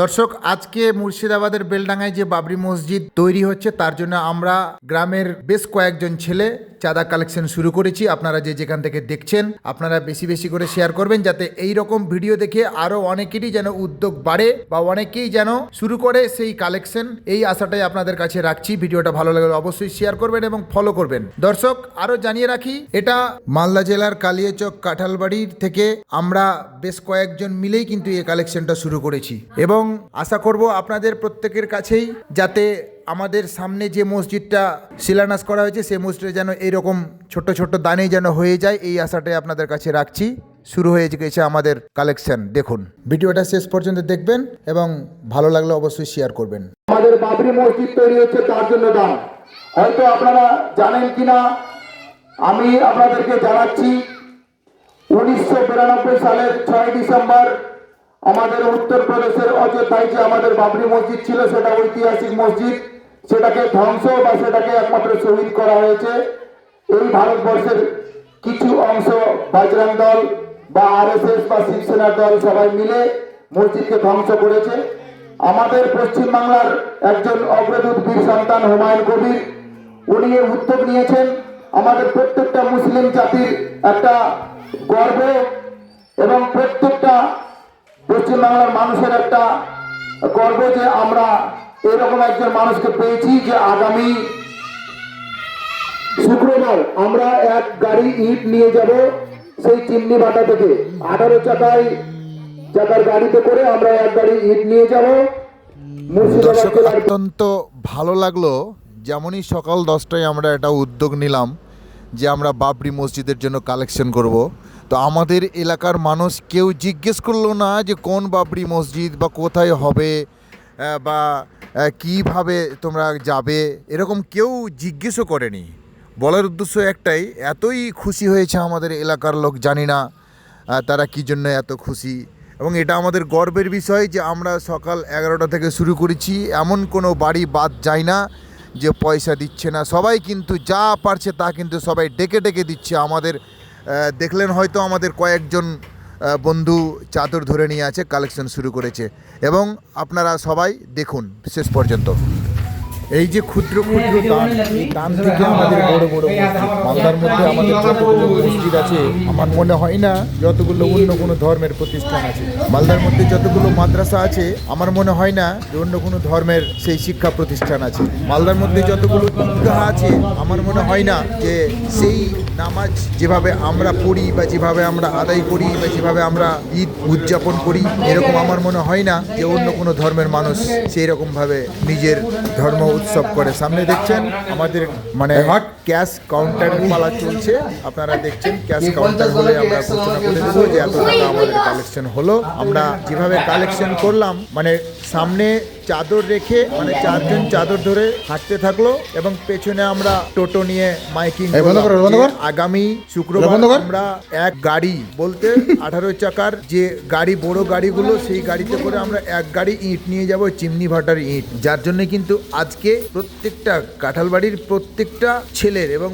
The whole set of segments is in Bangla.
দর্শক, আজকে মুর্শিদাবাদের বেলডাঙ্গায় যে বাবরি মসজিদ তৈরি হচ্ছে, তার জন্য আমরা গ্রামের বেশ কয়েকজন ছেলে চাঁদা কালেকশন শুরু করেছি। আপনারা যে যেখান থেকে দেখছেন, আপনারা বেশি বেশি করে শেয়ার করবেন যাতে এই রকম ভিডিও দেখে আরও অনেকেরই যেন উদ্যোগ বাড়ে বা অনেকেই যেন শুরু করে সেই কালেকশন। এই আশাটাই আপনাদের কাছে রাখছি। ভিডিওটা ভালো লাগলে অবশ্যই শেয়ার করবেন এবং ফলো করবেন। দর্শক আরও জানিয়ে রাখি, এটা মালদা জেলার কালিয়াচক কাঁঠালবাড়ির থেকে আমরা বেশ কয়েকজন মিলেই কিন্তু এই কালেকশনটা শুরু করেছি। এবং আশা করব আপনাদের প্রত্যেকের কাছেই যাতে আমাদের সামনে যে মসজিদটা শিলান্যাস করা হয়েছে, সেই মসজিদে যেন এইরকম ছোট ছোট দানে যেন হয়ে যায়, এই আশাটাই আপনাদের কাছে রাখছি। শুরু হয়ে গেছে আমাদের কালেকশন, দেখুন। ভিডিওটা শেষ পর্যন্ত দেখবেন এবং ভালো লাগলে অবশ্যই শেয়ার করবেন। আমাদের বাবরি মসজিদ তৈরি হচ্ছে, তার জন্য দান। হয়তো আপনারা জানেন কিনা, আমি আপনাদেরকে জানাচ্ছি, উনিশশো বিরানব্বই সালের ছয় ডিসেম্বর আমাদের উত্তরপ্রদেশের অযোধ্যায় যে আমাদের বাবরি মসজিদ ছিল, সেটা ঐতিহাসিক মসজিদ। সেটাকে ধ্বংস বা সেটাকে একমাত্র শহীদ করা হয়েছে। এই ভারতবর্ষের কিছু অংশ বাজরাং দল বা আরএসএস বা শিবসেনার দল সবাই মিলে মসজিদকে ধ্বংস করেছে। আমাদের পশ্চিমবাংলার একজন অগ্রদূত বীর সন্তান হুমায়ুন কবির, উনি উদ্যোগ নিয়েছেন। আমাদের প্রত্যেকটা মুসলিম জাতির একটা গর্ব এবং প্রত্যেকটা পশ্চিমবাংলার মানুষের একটা গর্ব যে আমরা এরকম একজন মানুষকে পেয়েছি যে আগামী শুক্রবার আমরা এক গাড়ি ইট নিয়ে যাব সেই চিমনি বাটা থেকে। আঠারো চাকায় চাকার গাড়িতে করে আমরা এক গাড়ি ইট নিয়ে যাব। দর্শক অত্যন্ত ভালো লাগল যেমনই সকাল দশটায় আমরা একটা উদ্যোগ নিলাম যে আমরা বাবরি মসজিদের জন্য কালেকশন করব। তো আমাদের এলাকার মানুষ কেউ জিজ্ঞেস করল না যে কোন বাবরি মসজিদ বা কোথায় হবে বা কীভাবে তোমরা যাবে? এরকম কেউ জিজ্ঞেসও করেনি। বলার উদ্দেশ্য একটাই, এতই খুশি হয়েছে আমাদের এলাকার লোক জানি না তারা কী জন্য এত খুশি? এবং এটা আমাদের গর্বের বিষয় যে আমরা সকাল এগারোটা থেকে শুরু করেছি, এমন কোনো বাড়ি বাদ যায় না যে পয়সা দিচ্ছে না। সবাই কিন্তু যা পারছে তা কিন্তু সবাই ডেকে ডেকে দিচ্ছে আমাদের দেখলেন হয়তো আমাদের কয়েকজন বন্ধু চাদর ধরে নিয়ে আছে কালেকশন শুরু করেছে। এবং আপনারা সবাই দেখুন, শেষ পর্যন্ত। এই যে ক্ষুদ্র ক্ষুদ্র দান এই দান থেকে আমাদের বড় বড় মালদার মধ্যে আমাদের যতগুলো মসজিদ আছে, আমার মনে হয় না যতগুলো অন্য কোনো ধর্মের প্রতিষ্ঠান আছে। মালদার মধ্যে যতগুলো মাদ্রাসা আছে, আমার মনে হয় না যে অন্য কোনো ধর্মের সেই শিক্ষা প্রতিষ্ঠান আছে। মালদার মধ্যে যতগুলো ঈদগাহ আছে, আমার মনে হয় না যে সেই নামাজ যেভাবে আমরা পড়ি বা যেভাবে আমরা আদায় করি বা যেভাবে আমরা ঈদ উদযাপন করি, এরকম আমার মনে হয় না যে অন্য কোনো ধর্মের মানুষ সেই রকমভাবে নিজের ধর্ম উৎসব করে। সামনে দেখছেন আমাদের মানে হট ক্যাশ কাউন্টার পালা চলছে। আপনারা দেখছেন ক্যাশ কাউন্টার হলে আমরা ঘোষণা করে দেবো যে এত টাকা আমাদের কালেকশন হলো। আমরা যেভাবে কালেকশন করলাম মানে সামনে চাদর রেখে মানে চারজন চাদর ধরে হাঁটতে থাকল এবং পেছনে আমরা টোটো নিয়ে মাইকিং। আগামী শুক্রবার আমরা এক গাড়ি বলতে আঠারো চাকার যে গাড়ি বড় গাড়িগুলো সেই গাড়িতে করে আমরা এক গাড়ি ইট নিয়ে যাব চিমনি ভাটার ইট। যার জন্য কিন্তু আজকে প্রত্যেকটা কাঁঠালবাড়ির প্রত্যেকটা ছেলের এবং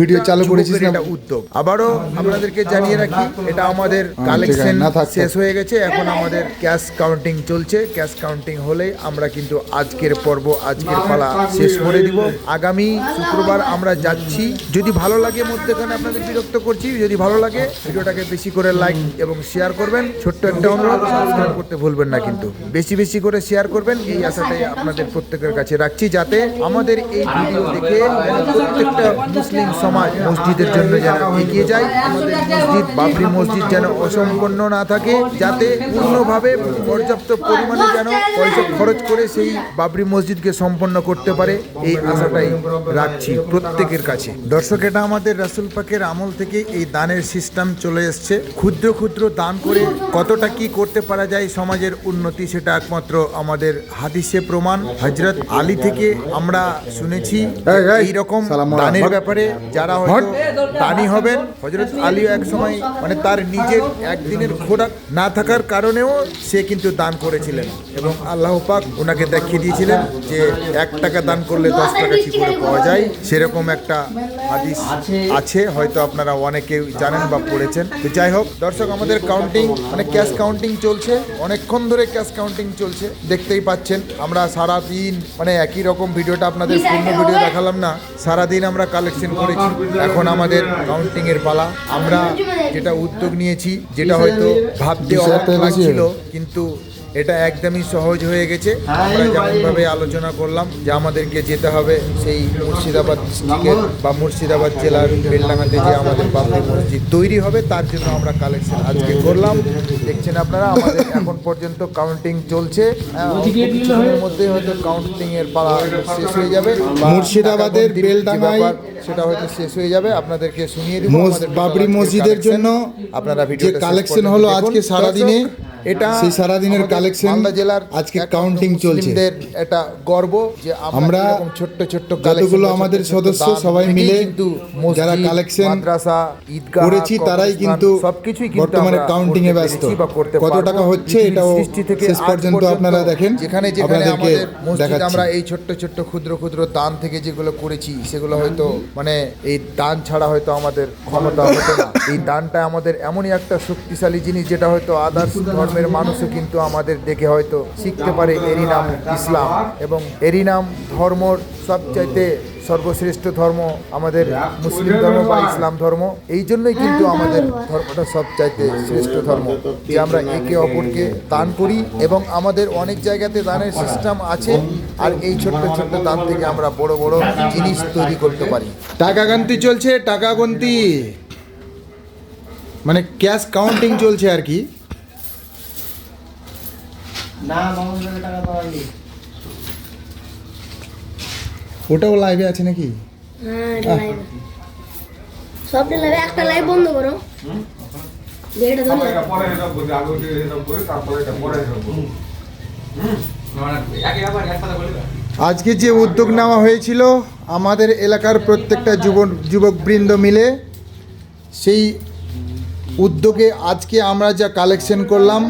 ভিডিও চালু করেছিস এটা উদ্যোগ। আবারও আপনাদেরকে জানিয়ে রাখি এটা আমাদের কালেকশন আছে, না থাক, শেষ হয়ে গেছে এখন আমাদের ক্যাশ কাউন্টিং চলছে। ক্যাশ কাউন্টিং হলেই আমরা কিন্তু আজকের পর্ব আজকের পালা শেষ করে দিব। আগামী শুক্রবার আমরা যাচ্ছি। যদি ভালো লাগে মধ্যেখানে আপনাদের বিরক্ত করছি যদি ভালো লাগে ভিডিওটাকে বেশি করে লাইক এবং শেয়ার করবেন। ছোট্ট একটা অনুরোধ সাবস্ক্রাইব করতে ভুলবেন না কিন্তু। বেশি বেশি করে শেয়ার করবেন এই আশাটাই আপনাদের প্রত্যেকের কাছে রাখছি। যাতে আমাদের এই ভিডিও দেখে প্রত্যেকটা মুসলিম সমাজ মসজিদের জন্য যেন এগিয়ে যায়। আমাদের মসজিদ, বাবরি মসজিদ যেন অসম্পন্ন না থাকে, যাতে পূর্ণভাবে পর্যাপ্ত পরিমাণে যেন পয়সা খরচ করে সেই বাবরি মসজিদকে সম্পন্ন করতে পারে, এই আশাটাই রাখছি প্রত্যেকের কাছে। দর্শক, এটা আমাদের রাসুল পাকের আমল থেকে এই দানের সিস্টেম চলে এসছে। ক্ষুদ্র ক্ষুদ্র দান করে কতটা কি করতে পারা যায় সমাজের উন্নতি, সেটা একমাত্র আমাদের হাদিসে প্রমাণ। হজরত আলী থেকে থেকে আমরা শুনেছি এই, এই, এই রকম দানের ব্যাপারে যারা হয়তো দানি হবেন হজরত আলী এক সময় মানে তার নিজের একদিনের খোরাক না থাকার কারণেও সে কিন্তু দান করেছিলেন এবং আল্লাহ পাক ওনাকে দেখিয়ে দিয়েছিলেন যে এক টাকা দান করলে দশ টাকা কি করে পাওয়া যায়। সেরকম একটা হাদিস আছে। হয়তো আপনারা অনেকেই জানেন বা পড়েছেন। তো যাই হোক দর্শক আমাদের কাউন্টিং মানে ক্যাশ কাউন্টিং চলছে। অনেকক্ষণ ধরে ক্যাশ কাউন্টিং চলছে। দেখতেই পাচ্ছেন আমরা সারা দিন মানে একই রকম ভিডিওটা আপনাদের পূর্ণ ভিডিও দেখালাম না সারাদিন আমরা কালেকশন করেছি। এখন আমাদের কাউন্টিং এর পালা। আমরা যেটা উদ্যোগ নিয়েছি যেটা হয়তো ভাবতে অবাক লাগছিল কিন্তু এটা একদমই সহজ হয়ে গেছে। আমরা যেমনভাবে আলোচনা করলাম যে আমাদেরকে যেতে হবে সেই মুর্শিদাবাদ বা মুর্শিদাবাদ জেলার বেলডাঙ্গাতে যে আমাদের বাবরি মসজিদ তৈরি হবে তার জন্য আমরা কালেকশন আজকে করলাম। দেখছেন আপনারা আমাদের এখন পর্যন্ত কাউন্টিং চলছে। হ্যাঁ, মধ্যে হয়তো কাউন্টিং এর পালা শেষ হয়ে যাবে। মুর্শিদাবাদের টাকা গন্তির যে বেলডাঙ্গায় সেটা হয়তো শেষ হয়ে যাবে। আপনাদেরকে শুনিয়ে দিব বাবরি মসজিদের জন্য আপনারা শেষ কালেকশন হলো আজকে সারাদিনে এটা সেই সারাদিনের মালদা জেলার আজকে counting চলছে। এটা গর্ব যে আমরা ছোট্ট ছোট্ট যতগুলো আমাদের সদস্য সবাই মিলে যারা collection মাদ্রাসা ঈদগাহ করেছি তারাই কিন্তু সবকিছুই কিন্তু বর্তমানে counting এ ব্যস্ত। কত টাকা হচ্ছে এটাও শেষ পর্যন্ত আপনারা দেখেন, যেখানে যেখানে আমাদের মসজিদ আমরা এই ছোট্ট ছোট্ট ক্ষুদ্র ক্ষুদ্র দান থেকে যেগুলো করেছি সেগুলো হয়তো মানে এই দান ছাড়া হয়তো আমাদের ক্ষমতা হতো না। এই দানটা আমাদের এমনই একটা শক্তিশালী জিনিস যেটা হয়তো আদার্স ধর্মের মানুষও কিন্তু আমাদের দেখে হয়তো শিখতে পারে এরই নাম ইসলাম। এবং এরই নাম ধর্মর সবচাইতে সর্বশ্রেষ্ঠ ধর্ম আমাদের মুসলিম ধর্ম বা ইসলাম ধর্ম। এই জন্যই কিন্তু আমাদের ধর্মটা সবচাইতে শ্রেষ্ঠ ধর্ম, যে আমরা একে অপরকে দান করি এবং আমাদের অনেক জায়গাতে দানের সিস্টেম আছে আর এই ছোট্ট ছোট্ট দান থেকে আমরা বড় বড় জিনিস তৈরি করতে পারি। টাকা গান্তি চলছে, টাকা গন্তি। মানে ক্যাশ কাউন্টিং চলছে আর কি। না মামুন টাকা পাওয়া ওটাও লাইভে আছে নাকি? হ্যাঁ এটা লাইভ সবটা লাইভ একটা লাইভ বন্ধ করো। এটা পরে হিসাব করবি আগে ওটা করে তারপরে এটা পরে হিসাব করবি। একই ব্যাপার একসাথে বলবে আজকে যে উদ্যোগ নেওয়া হয়েছিল আমাদের এলাকার প্রত্যেকটা যুবক যুবকবৃন্দ মিলে সেই উদ্যোগে আজকে আমরা যা কালেকশন করলাম,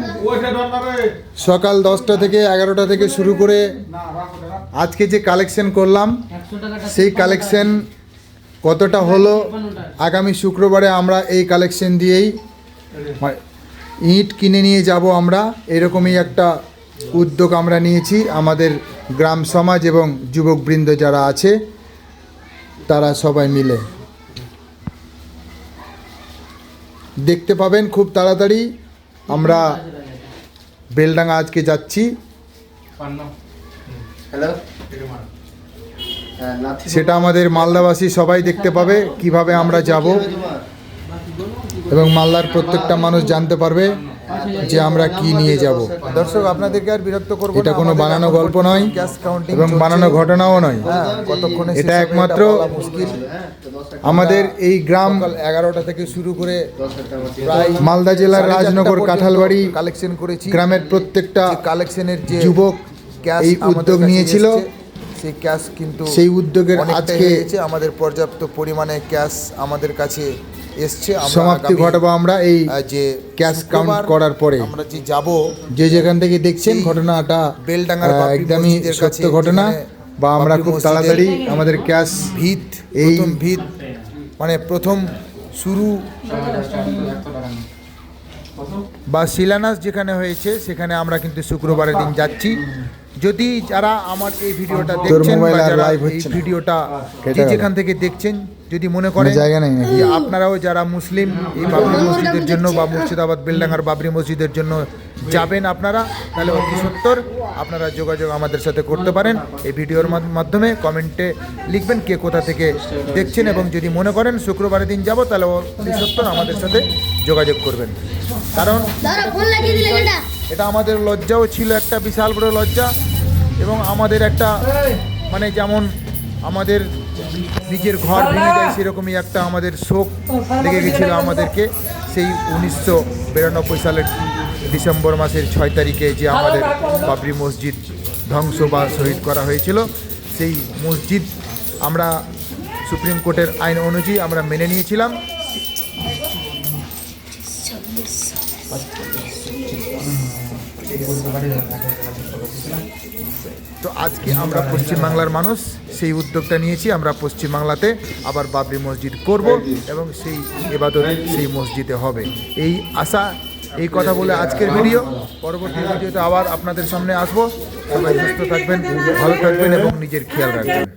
সকাল দশটা থেকে এগারোটা থেকে শুরু করে আজকে যে কালেকশন করলাম, সেই কালেকশন কতটা হলো, আগামী শুক্রবারে আমরা এই কালেকশন দিয়েই ইট কিনে নিয়ে যাব আমরা। এরকমই একটা উদ্যোগ আমরা নিয়েছি আমাদের গ্রাম সমাজ এবং যুবকবৃন্দ যারা আছে, তারা সবাই মিলে। দেখতে পাবেন খুব তাড়াতাড়ি। আমরা বেলডাঙ্গা আজকে যাচ্ছি। হ্যাঁ সেটা আমাদের মালদাবাসী সবাই দেখতে পাবে কীভাবে আমরা যাব। এবং মালদার প্রত্যেকটা মানুষ জানতে পারবে। যে আমরা কি নিয়ে যাব। দর্শক আপনাদেরকে আর বিরক্ত করব এটা কোনো বানানো গল্প নয় এবং বানানো ঘটনাও নয়। হ্যাঁ কতক্ষণে এটা একমাত্র আমাদের এই গ্রাম এগারোটা থেকে শুরু করে প্রায় মালদা জেলার রাজনগর কাঁঠালবাড়ি কালেকশন করেছি। গ্রামের প্রত্যেকটা কালেকশনের যে যুবক ক্যাশ এই উদ্যোগ নিয়েছিল। সেই ক্যাশ কিন্তু সেই উদ্যোগের আজকে। আমাদের পর্যাপ্ত পরিমাণে ক্যাশ আমাদের কাছে এসছে। সমাপ্তি ঘটাবো আমরা এই যে ক্যাশ কাউন্ট করার পরে। আমরা যে যাব যে যেখান থেকে দেখছেন ঘটনাটা বেলডাঙ্গার একদমই সত্য ঘটনা বা আমরা খুব তাড়াতাড়ি আমাদের ক্যাশ ভিত এই- ভিত মানে প্রথম শুরু বা শিলান্যাস যেখানে হয়েছে সেখানে আমরা কিন্তু শুক্রবারের দিন যাচ্ছি। যদি যারা আমার এই ভিডিওটা দেখছেন বা যারা এই ভিডিওটা যে যেখান থেকে দেখছেন যদি মনে করেন জায়গা নেই নাকি? যে আপনারাও যারা মুসলিম এই বাবরি মসজিদের জন্য বা মুর্শিদাবাদ বেলডাঙ্গার বাবরি মসজিদের জন্য যাবেন আপনারা তাহলে অতি সত্তর আপনারা যোগাযোগ আমাদের সাথে করতে পারেন। এই ভিডিওর মাধ- মাধ্যমে কমেন্টে লিখবেন কে কোথা থেকে দেখছেন এবং যদি মনে করেন শুক্রবারের দিন যাব তাহলে অতি সত্তর আমাদের সাথে যোগাযোগ করবেন। কারণ এটা আমাদের লজ্জাও ছিল, একটা বিশাল বড় লজ্জা এবং আমাদের একটা মানে যেমন আমাদের নিজের ঘর ভেঙে যায় সেরকমই একটা আমাদের শোক লেগে গেছিল আমাদেরকে। সেই উনিশশো বিরানব্বই সালের ডিসেম্বর মাসের ছয় তারিখে যে আমাদের বাবরি মসজিদ ধ্বংস বা শহীদ করা হয়েছিল, সেই মসজিদ আমরা সুপ্রিম কোর্টের আইন অনুযায়ী আমরা মেনে নিয়েছিলাম। তো আজকে আমরা পশ্চিমবাংলার মানুষ, সেই উদ্যোগটা নিয়েছি, আমরা পশ্চিমবাংলাতে আবার বাবরি মসজিদ করব এবং সেই এবাদত সেই মসজিদে হবে। এই আশা, এই কথা বলে আজকের ভিডিও। পরবর্তী ভিডিওতে আবার আপনাদের সামনে আসব। সবাই সুস্থ থাকবেন, ভালো থাকবেন এবং নিজের খেয়াল রাখবেন।